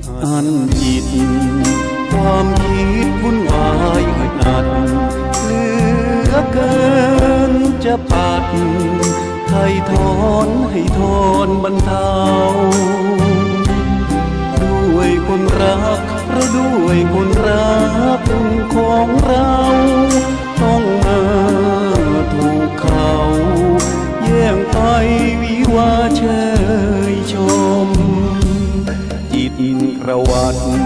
ดอันจิต ความคิดวุ่นวายอึดอัดเหลือเกินจะปัดไถ่ถอนให้ทนบรรเทาด้วยคนรักเพราะด้วยคนรักของเรา ประวัติ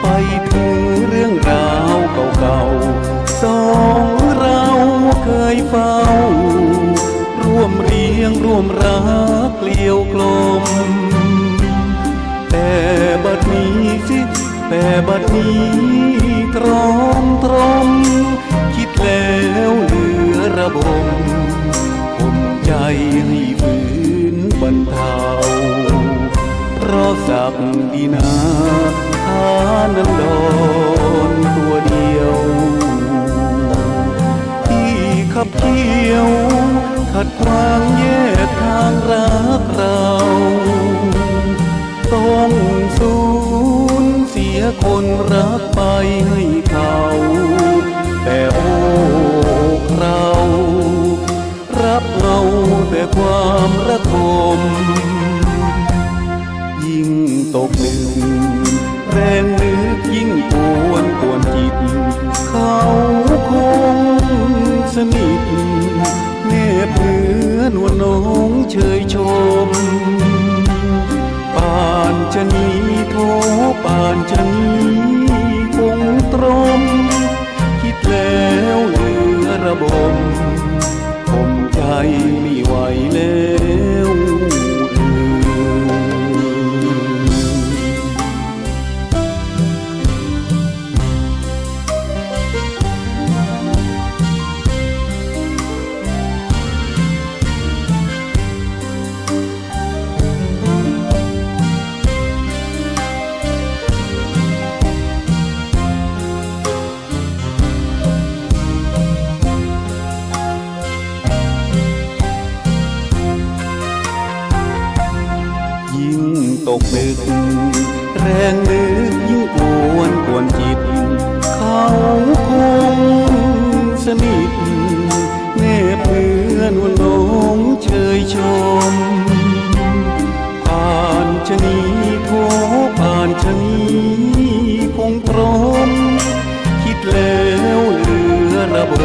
ไปถึงเรื่องราวเก่าๆสองเราเคยเฝ้า ร่วมเรียงร่วมรักเกลียวกลม แต่บัดนี้สิ แต่บัดนี้ตรอมตรอมคิดแล้วเหลือระบมผมใจให้ฝืนบรรเทา รอสักดีนาทานันดอนตัวเดียว ที่ขับเคี่ยว ขัดขวางแยกทางรักเราต้องสูญเสียคนรักไปให้ ตกหนึ่งแรงนึกยิ่งปวนกวนจิต เขาคงสนิทแนบเนื้อนวลน้องเชยชม ป่านจะนี้โทป่านจะนี้คงตรม คิดแล้วเหลือระบมผมใจไม่ กดึก แรงดึกยิ่งกวนกวนจิต เขาคงสนิทแนบเพื่อนวนลงเชยชมผ่านชนีโทผ่านชนีคงพร้อมคิดแล้วเหลือระบบ